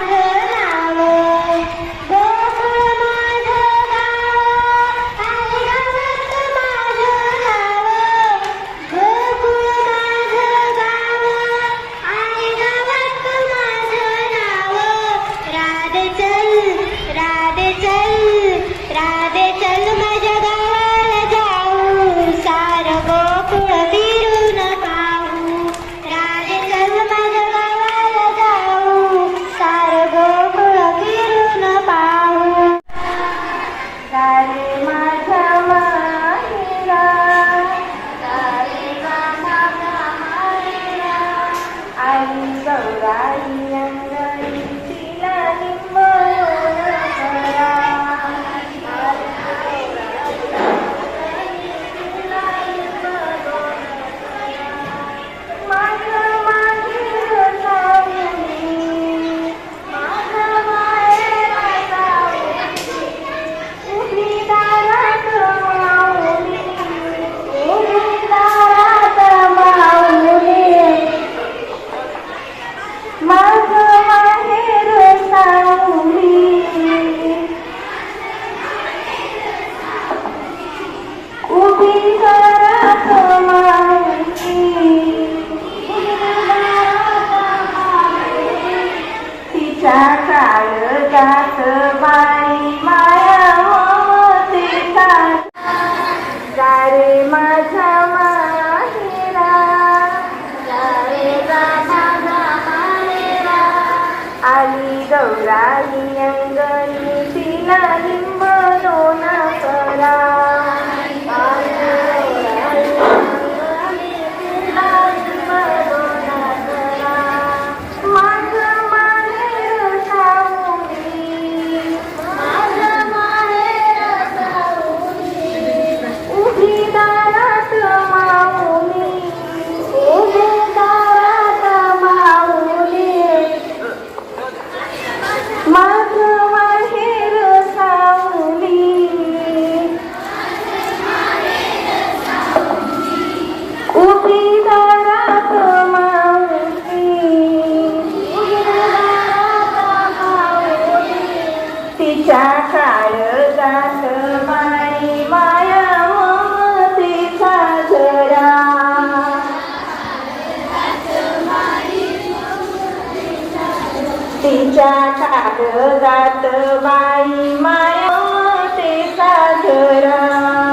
Yeah. Hare God तिचा काळ जात माई माया तिचा जरा तिच्या काळ जात बाई माया तिचा जरा